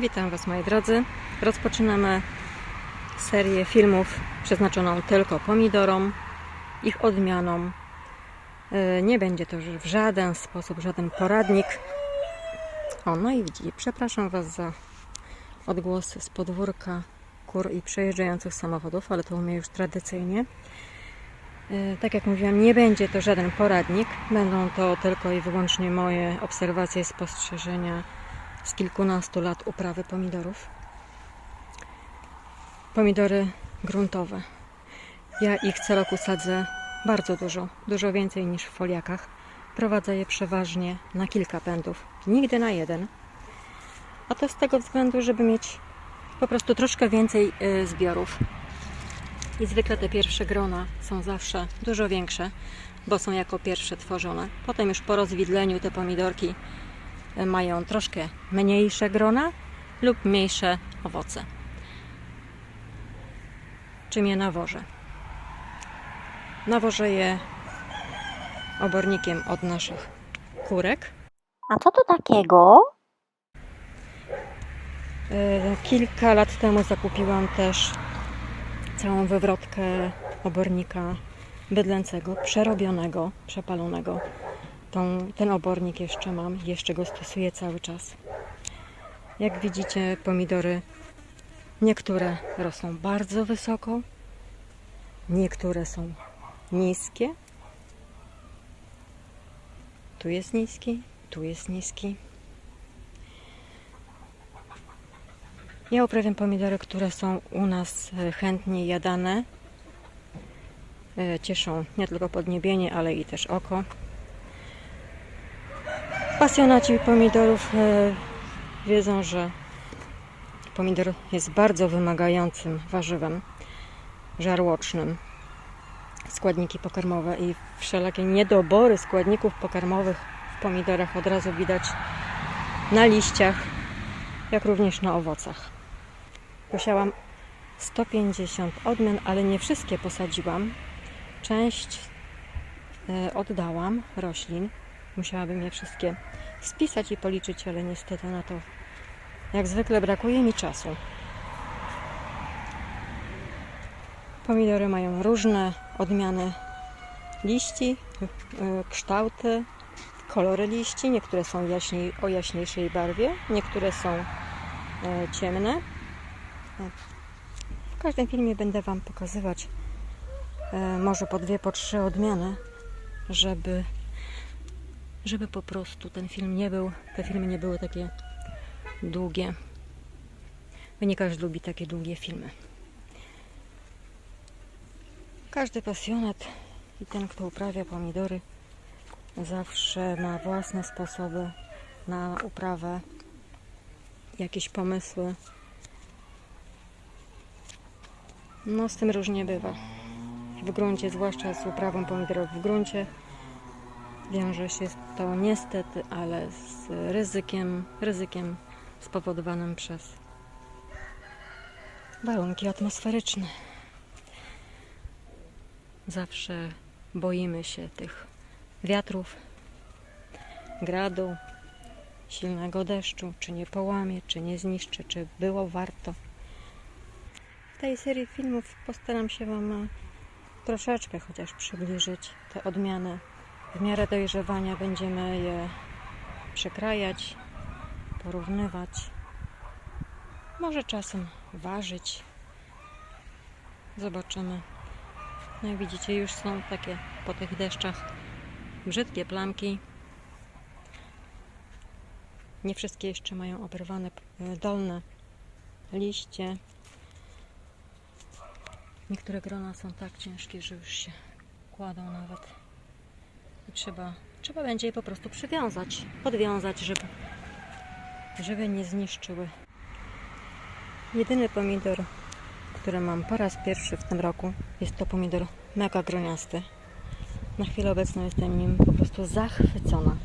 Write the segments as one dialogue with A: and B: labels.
A: Witam Was moi drodzy. Rozpoczynamy serię filmów przeznaczoną tylko pomidorom, ich odmianom. Yy, Nie będzie to w żaden sposób żaden poradnik. O, no i widzicie, przepraszam Was za odgłosy z podwórka kur i przejeżdżających samochodów, ale to u mnie już tradycyjnie. Yy, Tak jak mówiłam, nie będzie to żaden poradnik. Będą to tylko i wyłącznie moje obserwacje i spostrzeżenia z kilkunastu lat uprawy pomidorów. Pomidory gruntowe. Ja ich co roku sadzę bardzo dużo, dużo więcej niż w foliakach. Prowadzę je przeważnie na kilka pędów, nigdy na jeden. A to z tego względu, żeby mieć po prostu troszkę więcej y, zbiorów. I zwykle te pierwsze grona są zawsze dużo większe, bo są jako pierwsze tworzone. Potem już po rozwidleniu te pomidorki mają troszkę mniejsze grona lub mniejsze owoce. Czym je nawożę? Nawożę je obornikiem od naszych kurek.
B: A co to takiego?
A: E, Kilka lat temu zakupiłam też całą wywrotkę obornika bydlęcego, przerobionego, przepalonego. Tą, ten obornik jeszcze mam, jeszcze go stosuję cały czas. Jak widzicie, pomidory niektóre rosną bardzo wysoko, niektóre są niskie. Tu jest niski, tu jest niski. Ja uprawiam pomidory, które są u nas e, chętnie jadane. E, Cieszą nie tylko podniebienie, ale i też oko. Pasjonaci pomidorów e, wiedzą, że pomidor jest bardzo wymagającym warzywem żarłocznym. Składniki pokarmowe i wszelakie niedobory składników pokarmowych w pomidorach od razu widać na liściach, jak również na owocach. Posiałam 150 odmian, ale nie wszystkie posadziłam. Część e, oddałam roślin. Musiałabym je wszystkie spisać i policzyć, ale niestety na to jak zwykle brakuje mi czasu. Pomidory mają różne odmiany liści, e, kształty, kolory liści. Niektóre są jaśniej, o jaśniejszej barwie, niektóre są e, ciemne. W każdym filmie będę Wam pokazywać e, może po dwie, po trzy odmiany, żeby, żeby po prostu ten film nie był, te filmy nie były takie długie. Bo nie każdy lubi takie długie filmy. Każdy pasjonat i ten, kto uprawia pomidory, zawsze ma własne sposoby na uprawę, jakieś pomysły. No, z tym różnie bywa. W gruncie, zwłaszcza z uprawą pomidorów w gruncie, wiąże się to niestety, ale z ryzykiem, ryzykiem spowodowanym przez warunki atmosferyczne. Zawsze boimy się tych wiatrów, gradu, silnego deszczu, czy nie połamie, czy nie zniszczy, czy było warto. W tej serii filmów postaram się Wam e, troszeczkę chociaż przybliżyć te odmiany. W miarę dojrzewania będziemy je przekrajać, porównywać, może czasem ważyć. Zobaczymy. No jak widzicie, już są takie po tych deszczach brzydkie plamki. Nie wszystkie jeszcze mają oberwane e, dolne liście. Niektóre grona są tak ciężkie, że już się kładą nawet. I trzeba, trzeba będzie je po prostu przywiązać, podwiązać, żeby, żeby nie zniszczyły. Jedyny pomidor, który mam po raz pierwszy w tym roku, jest to pomidor mega groniasty. Na chwilę obecną jestem nim po prostu zachwycona.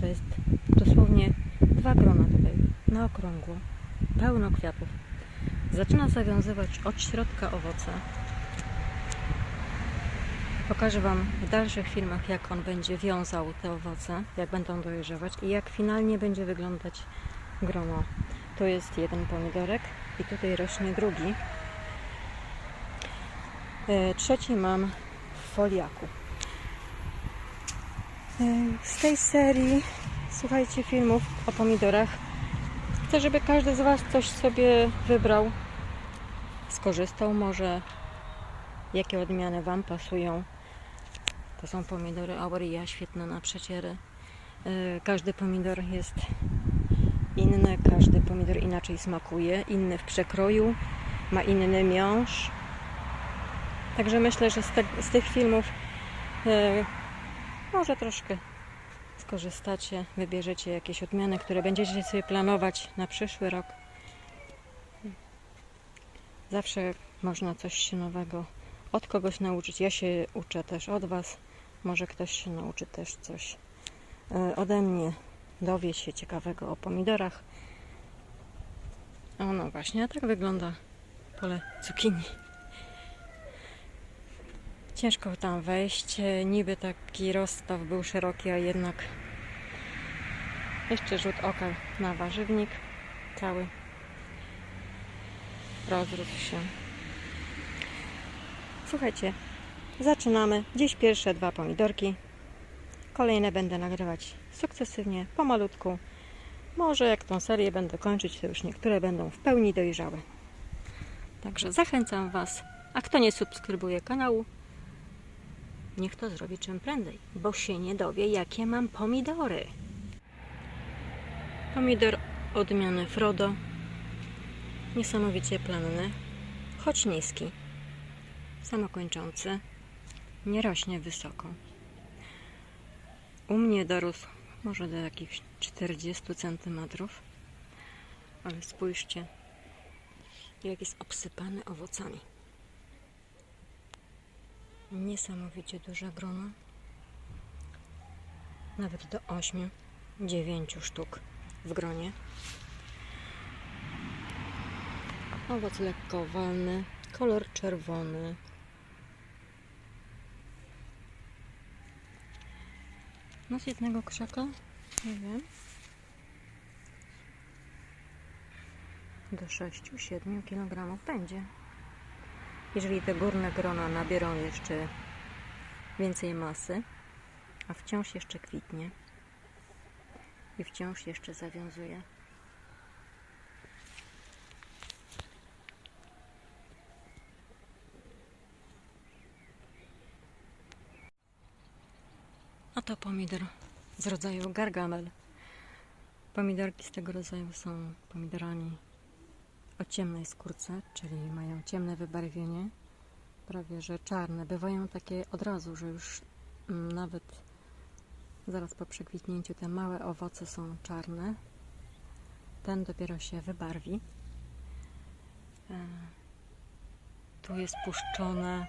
A: To jest dosłownie dwa grona tutaj, na okrągło, pełno kwiatów. Zaczyna zawiązywać od środka owoce. Pokażę Wam w dalszych filmach, jak on będzie wiązał te owoce, jak będą dojrzewać i jak finalnie będzie wyglądać grono. Tu jest jeden pomidorek i tutaj rośnie drugi. E, Trzeci mam w foliaku. E, Z tej serii, słuchajcie, filmów o pomidorach, chcę, żeby każdy z Was coś sobie wybrał, skorzystał może, jakie odmiany Wam pasują. To są pomidory Auria, świetne na przeciery. E, Każdy pomidor jest inny, każdy pomidor inaczej smakuje, inny w przekroju, ma inny miąższ. Także myślę, że z, te, z tych filmów e, może troszkę skorzystacie, wybierzecie jakieś odmiany, które będziecie sobie planować na przyszły rok. Zawsze można coś nowego od kogoś nauczyć. Ja się uczę też od Was. Może ktoś się nauczy też coś e, ode mnie. Dowie się ciekawego o pomidorach. O no właśnie, a tak wygląda pole cukinii. Ciężko tam wejść. E, Niby taki rozstaw był szeroki, a jednak jeszcze rzut oka na warzywnik. Cały rozrósł się. Słuchajcie, zaczynamy. Dziś pierwsze dwa pomidorki. Kolejne będę nagrywać sukcesywnie, pomalutku. Może jak tą serię będę kończyć, to już niektóre będą w pełni dojrzałe. Także zachęcam Was. A kto nie subskrybuje kanału, niech to zrobi czym prędzej, bo się nie dowie, jakie mam pomidory. Pomidor odmiany Frodo. Niesamowicie planny, choć niski. Samokończący. Nie rośnie wysoko. U mnie dorósł może do jakichś 40 cm. Ale spójrzcie, jak jest obsypany owocami. Niesamowicie duże grono. Nawet do 8, 9 sztuk w gronie. Owoc lekko owalny, kolor czerwony. No z jednego krzaka, nie wiem, do 6-7 kg będzie. Jeżeli te górne grona nabiorą jeszcze więcej masy, a wciąż jeszcze kwitnie i wciąż jeszcze zawiązuje. A to pomidor z rodzaju gargamel. Pomidorki z tego rodzaju są pomidorami o ciemnej skórce, czyli mają ciemne wybarwienie, prawie że czarne. Bywają takie od razu, że już mm, nawet zaraz po przekwitnięciu te małe owoce są czarne. Ten dopiero się wybarwi. E, Tu jest puszczone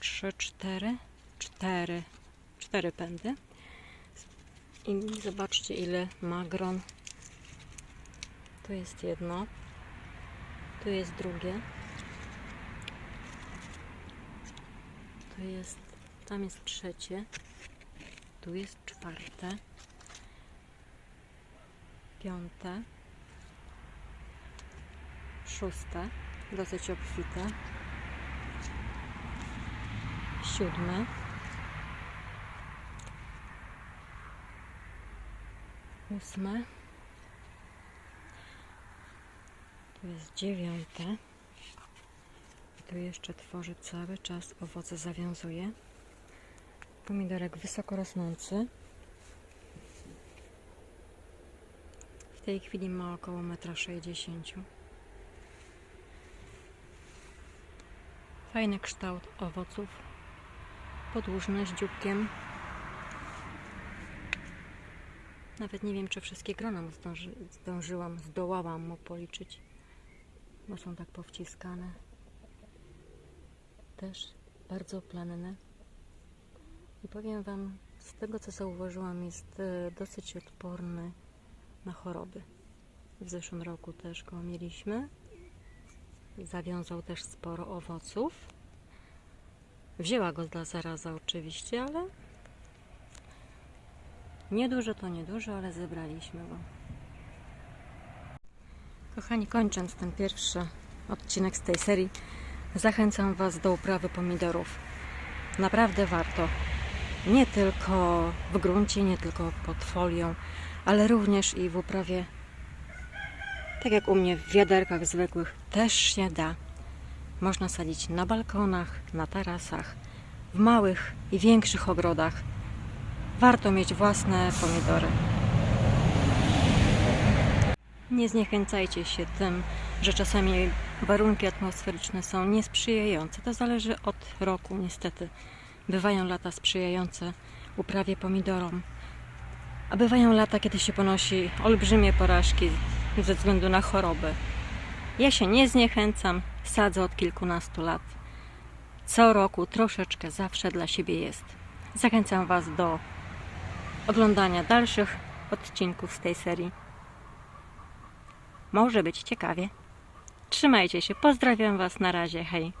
A: 3, 4, 4, 4 pędy. I zobaczcie ile ma gron. Tu jest jedno. Tu jest drugie. Tu jest, tam jest trzecie. Tu jest czwarte. Piąte. Szóste. Dosyć obfite. Siódme. Ósme. Tu jest dziewiąte. Tu jeszcze tworzy cały czas owoce zawiązuje. Pomidorek wysoko rosnący. W tej chwili ma około 1,60 m. Fajny kształt owoców. Podłużny z dzióbkiem. Nawet nie wiem, czy wszystkie grona mu zdąży, zdążyłam, zdołałam mu policzyć, bo są tak powciskane. Też bardzo plenne. I powiem Wam, z tego co zauważyłam, jest e, dosyć odporny na choroby. W zeszłym roku też go mieliśmy. Zawiązał też sporo owoców. Wzięła go dla zaraza oczywiście, ale niedużo to niedużo, ale zebraliśmy go. Kochani, kończąc ten pierwszy odcinek z tej serii, zachęcam Was do uprawy pomidorów. Naprawdę warto. Nie tylko w gruncie, nie tylko pod folią, ale również i w uprawie, tak jak u mnie w wiaderkach zwykłych, też się da. Można sadzić na balkonach, na tarasach, w małych i większych ogrodach. Warto mieć własne pomidory. Nie zniechęcajcie się tym, że czasami warunki atmosferyczne są niesprzyjające. To zależy od roku, niestety. Bywają lata sprzyjające uprawie pomidorom, a bywają lata, kiedy się ponosi olbrzymie porażki ze względu na choroby. Ja się nie zniechęcam, sadzę od kilkunastu lat. Co roku troszeczkę zawsze dla siebie jest. Zachęcam Was do oglądania dalszych odcinków z tej serii. Może być ciekawie. Trzymajcie się, pozdrawiam Was, na razie, hej.